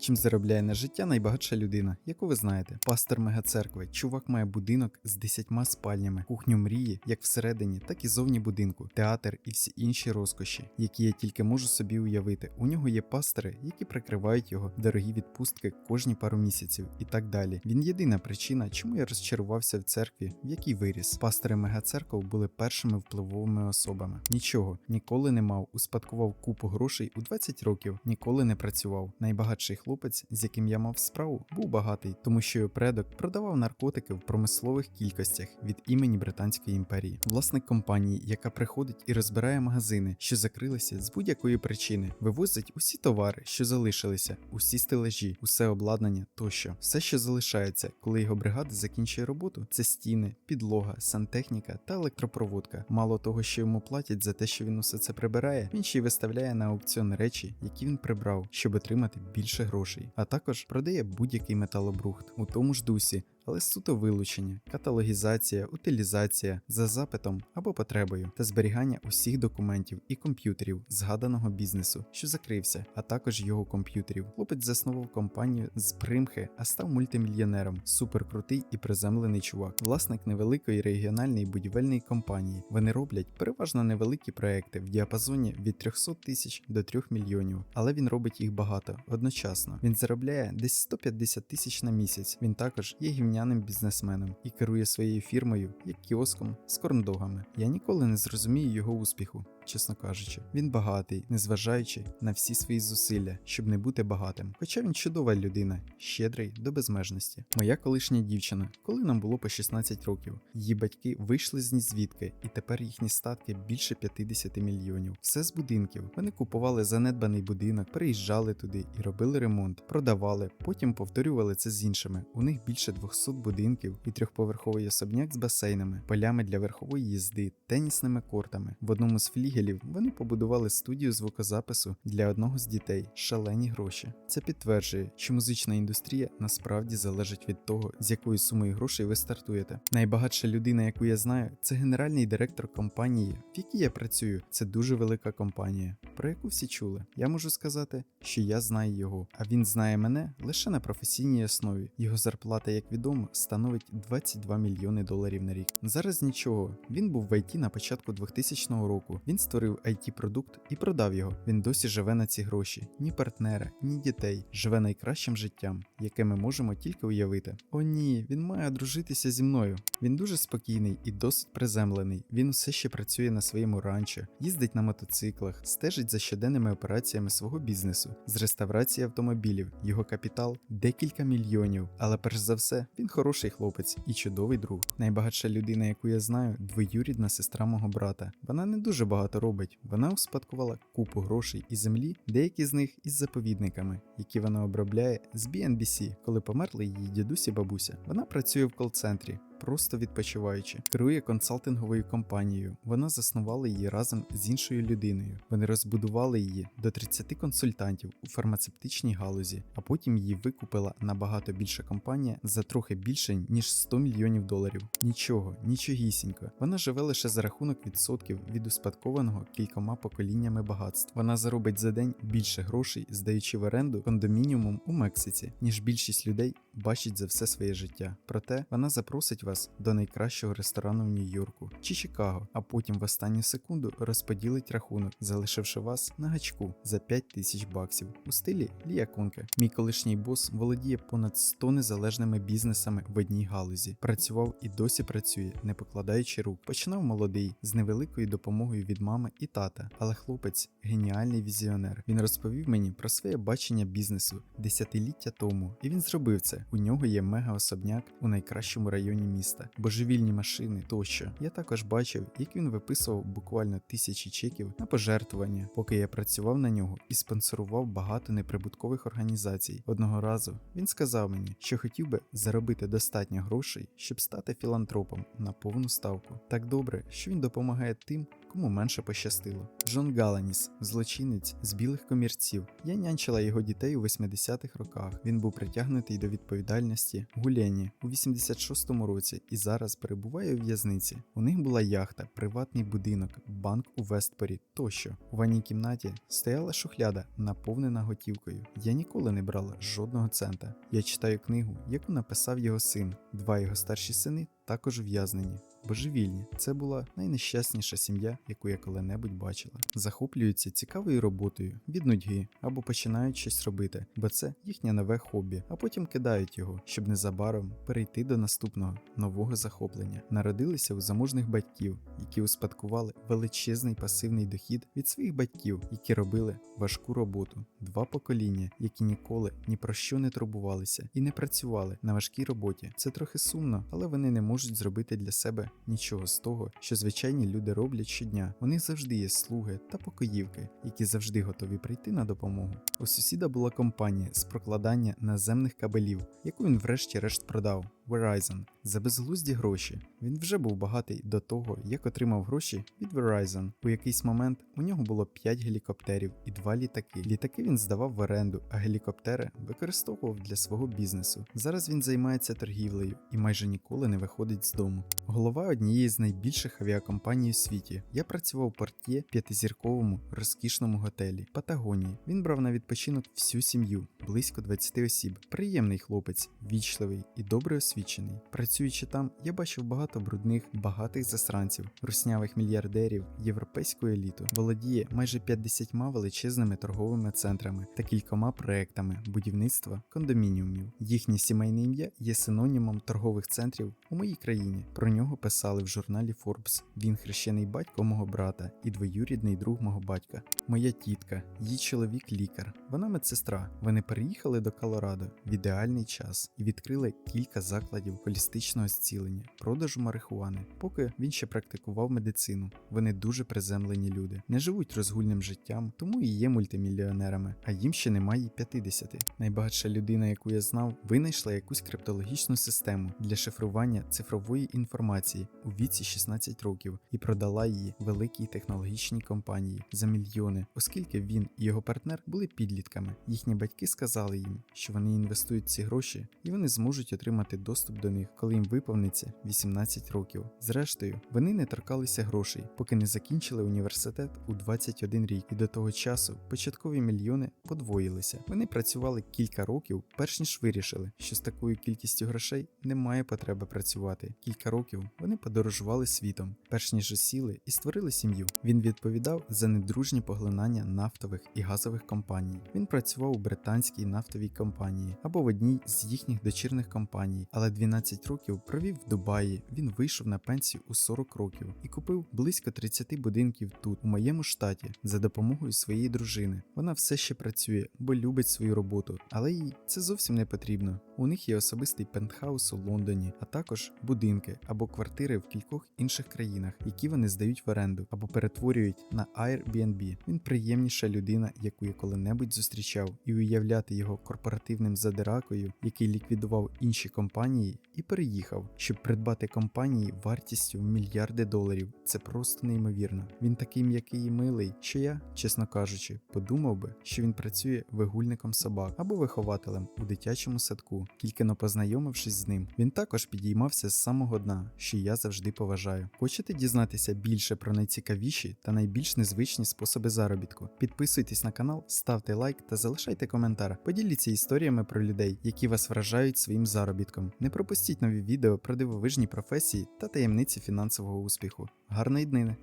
Чим заробляє на життя найбагатша людина, яку ви знаєте, пастор мегацеркви. Чувак має будинок з десятьма спальнями, кухню мрії, як всередині, так і зовні будинку, театр і всі інші розкоші, які я тільки можу собі уявити. У нього є пастори, які прикривають його дорогі відпустки кожні пару місяців і так далі. Він єдина причина, чому я розчарувався в церкві, в якій виріс. Пастори мегацерков були першими впливовими особами. Нічого, ніколи не мав, успадкував купу грошей у 20 років, ніколи не працював. Найбагатший хлопець, з яким я мав справу, був багатий, тому що його предок продавав наркотики в промислових кількостях від імені Британської імперії. Власник компанії, яка приходить і розбирає магазини, що закрилися з будь-якої причини, вивозить усі товари, що залишилися, усі стележі, усе обладнання тощо. Все, що залишається, коли його бригада закінчує роботу, це стіни, підлога, сантехніка та електропроводка. Мало того, що йому платять за те, що він усе це прибирає, він ще й виставляє на аукціон речі, які він прибрав, щоб отримати більше грошей, а також продає будь-який металобрухт у тому ж дусі. Але суто вилучення, каталогізація, утилізація за запитом або потребою та зберігання усіх документів і комп'ютерів згаданого бізнесу, що закрився, а також його комп'ютерів. Хлопець заснував компанію з примхи, а став мультимільйонером, суперкрутий і приземлений чувак, власник невеликої регіональної будівельної компанії. Вони роблять переважно невеликі проекти в діапазоні від 300 тисяч до 3 мільйонів, але він робить їх багато одночасно. Він заробляє десь 150 тисяч на місяць. Він також є гівняним бізнесменом і керує своєю фірмою як кіоском з корндогами. Я ніколи не зрозумію його успіху. Чесно кажучи, він багатий, незважаючи на всі свої зусилля, щоб не бути багатим. Хоча він чудова людина, щедрий до безмежності. Моя колишня дівчина, коли нам було по 16 років, її батьки вийшли з нізвідки, і тепер їхні статки більше 50 мільйонів. Все з будинків. Вони купували занедбаний будинок, переїжджали туди і робили ремонт, продавали, потім повторювали це з іншими. У них більше 200 будинків і трьохповерховий особняк з басейнами, полями для верхової їзди, тенісними кортами. В одному з флігелів вони побудували студію звукозапису для одного з дітей. Шалені гроші. Це підтверджує, що музична індустрія насправді залежить від того, з якою сумою грошей ви стартуєте. Найбагатша людина, яку я знаю, це генеральний директор компанії, в якій я працюю. Це дуже велика компанія, про яку всі чули. Я можу сказати, що я знаю його, а він знає мене лише на професійній основі. Його зарплата, як відомо, становить 22 мільйони доларів на рік. Зараз нічого. Він був в IT на початку 2000 року. Він створив it продукт і продав його. Він досі живе на ці гроші. Ні партнера, ні дітей. Живе найкращим життям, яке ми можемо тільки уявити. О ні, він має одружитися зі мною. Він дуже спокійний і досить приземлений. Він усе ще працює на своєму ранчо, їздить на мотоциклах, стежить за щоденними операціями свого бізнесу з реставрації автомобілів. Його капітал декілька мільйонів. Але перш за все, він хороший хлопець і чудовий друг. Найбагатша людина, яку я знаю, двоюрідна сестра мого брата. Вона не дуже багато робить. Вона успадкувала купу грошей і землі, деякі з них із заповідниками, які вона обробляє з BNBC, коли померли її дідусь і бабуся. Вона працює в кол-центрі. Просто відпочиваючи, керує консалтинговою компанією. Вона заснувала її разом з іншою людиною. Вони розбудували її до 30 консультантів у фармацевтичній галузі, а потім її викупила набагато більша компанія за трохи більше ніж 100 мільйонів доларів. Нічого, нічогісінько. Вона живе лише за рахунок відсотків від успадкованого кількома поколіннями багатств. Вона заробить за день більше грошей, здаючи в оренду кондомініумом у Мексиці, ніж більшість людей бачить за все своє життя. Проте вона запросить вас до найкращого ресторану в Нью-Йорку чи Чикаго, а потім в останню секунду розподілить рахунок, залишивши вас на гачку за 5 тисяч баксів у стилі Лія Конке. Мій колишній бос володіє понад 100 незалежними бізнесами в одній галузі. Працював і досі працює, не покладаючи рук. Починав молодий з невеликою допомогою від мами і тата, але хлопець геніальний візіонер. Він розповів мені про своє бачення бізнесу десятиліття тому, і він зробив це. У нього є мега-особняк у найкращому районі міста, божевільні машини тощо. Я також бачив, як він виписував буквально тисячі чеків на пожертвування, поки я працював на нього і спонсорував багато неприбуткових організацій. Одного разу він сказав мені, що хотів би заробити достатньо грошей, щоб стати філантропом на повну ставку. Так добре, що він допомагає тим, кому менше пощастило. Джон Галаніс, злочинець з білих комірців. Я нянчила його дітей у 80-х роках. Він був притягнутий до відповідальності в Гулені у 86-му році і зараз перебуває у в'язниці. У них була яхта, приватний будинок, банк у Вестпорі тощо. У ванній кімнаті стояла шухляда, наповнена готівкою. Я ніколи не брала жодного цента. Я читаю книгу, яку написав його син. Два його старші сини також ув'язнені. Божевільні, це була найнещасніша сім'я, яку я коли-небудь бачила. Захоплюються цікавою роботою від нудьги або починають щось робити, бо це їхнє нове хобі, а потім кидають його, щоб незабаром перейти до наступного нового захоплення. Народилися у заможних батьків, які успадкували величезний пасивний дохід від своїх батьків, які робили важку роботу. Два покоління, які ніколи ні про що не турбувалися і не працювали на важкій роботі. Це трохи сумно, але вони не можуть зробити для себе нічого з того, що звичайні люди роблять щодня. Них завжди є слуги та покоївки, які завжди готові прийти на допомогу. У сусіда була компанія з прокладання наземних кабелів, яку він врешті-решт продав. Verizon за безглузді гроші. Він вже був багатий до того, як отримав гроші від Verizon. У якийсь момент у нього було 5 гелікоптерів і 2 літаки. Літаки він здавав в оренду, а гелікоптери використовував для свого бізнесу. Зараз він займається торгівлею і майже ніколи не виходить з дому. Голова однієї з найбільших авіакомпаній у світі. Я працював в портє п'ятизірковому розкішному готелі Патагонії. Він брав на відпочинок всю сім'ю, близько 20 осіб. Приємний хлопець, вічливий і добре освічений. Працюючи там, я бачив багато брудних, багатих засранців, руснявих мільярдерів, європейську еліту. Володіє майже 50 величезними торговими центрами та кількома проектами будівництва кондомініумів. Їхнє сімейне ім'я є синонімом торгових центрів у моїй країні. Про нього писали в журналі Forbes. Він хрещений батько мого брата і двоюрідний друг мого батька. Моя тітка, її чоловік лікар. Вона медсестра. Вони переїхали до Колорадо в ідеальний час і відкрили кілька закладів холістичного зцілення, продажу марихуани, поки він ще практикував медицину. Вони дуже приземлені люди, не живуть розгульним життям, тому і є мультимільйонерами, а їм ще немає й 50. Найбагатша людина, яку я знав, винайшла якусь криптологічну систему для шифрування цифрової інформації у віці 16 років і продала її великій технологічній компанії за мільйони, оскільки він і його партнер були підлітками. Їхні батьки сказали їм, що вони інвестують ці гроші і вони зможуть отримати доступ до них, коли їм виповниться 18 років. Зрештою, вони не торкалися грошей, поки не закінчили університет у 21 рік, і до того часу початкові мільйони подвоїлися. Вони працювали кілька років, перш ніж вирішили, що з такою кількістю грошей немає потреби працювати. Кілька років вони подорожували світом, перш ніж осіли і створили сім'ю. Він відповідав за недружні поглинання нафтових і газових компаній. Він працював у британській нафтовій компанії або в одній з їхніх дочірних компаній, але 12 років провів в Дубаї. Він вийшов на пенсію у 40 років і купив близько 30 будинків тут, у моєму штаті, за допомогою своєї дружини. Вона все ще працює, бо любить свою роботу, але їй це зовсім не потрібно. У них є особистий пентхаус у Лондоні, а також будинки або квартири в кількох інших країнах, які вони здають в оренду або перетворюють на Airbnb. Він приємніша людина, яку я коли-небудь зустрічав, і уявляти його корпоративним задиракою, який ліквідував інші компанії і переїхав, щоб придбати компанії вартістю в мільярди доларів. Це просто неймовірно. Він такий м'який і милий, що я, чесно кажучи, подумав би, що він працює вигульником собак або вихователем у дитячому садку. Тільки но познайомившись з ним, він також підіймався з самого дна, що я завжди поважаю. Хочете дізнатися більше про найцікавіші та найбільш незвичні способи заробітку? Підписуйтесь на канал, ставте лайк та залишайте коментар. Поділіться історіями про людей, які вас вражають своїм заробітком. Не пропустіть нові відео про дивовижні професії та таємниці фінансового успіху. Гарної днини!